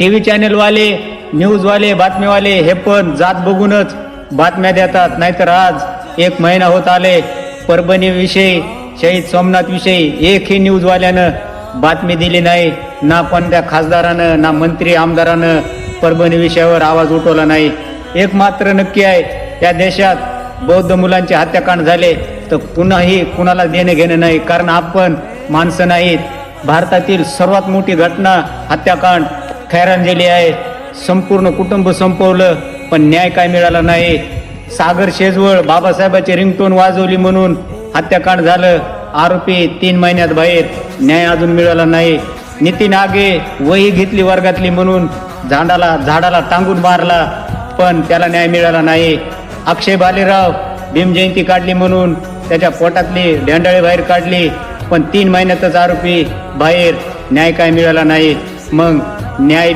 T V चॅनलवाले न्यूजवाले बातमीवाले हे पण जात बघूनच बातम्या देतात. नाहीतर आज एक महिना होत आले परभणीविषयी शहीद सोमनाथविषयी एकही न्यूजवाल्यानं बातमी दिली नाही ना पण त्या खासदारानं ना मंत्री आमदारानं परभणी विषयावर आवाज उठवला नाही. एक मात्र नक्की आहे या देशात बौद्ध मुलांचे हत्याकांड झाले तर पुन्हाही कुणाला देणे घेणं नाही कारण आपण माणसं नाहीत. भारतातील सर्वात मोठी घटना हत्याकांड खैरांजली आहे संपूर्ण कुटुंब संपवलं पण न्याय काय मिळाला नाही. सागर शेजवळ बाबासाहेबाची रिंगटोन वाजवली म्हणून हत्याकांड झालं. आरोपी तीन महिन्यात बाहेर. न्याय अजून मिळाला नाही. नितीन आगे वही घेतली वर्गातली म्हणून झाडाला झाडाला टांगून मारला पण त्याला न्याय मिळाला नाही. अक्षय भालेराव भीमजयंती काढली म्हणून त्याच्या पोटातली ढेंडाळे बाहेर काढली पण तीन महिन्यातच आरोपी बाहेर. न्याय काय मिळाला नाही. मग न्याय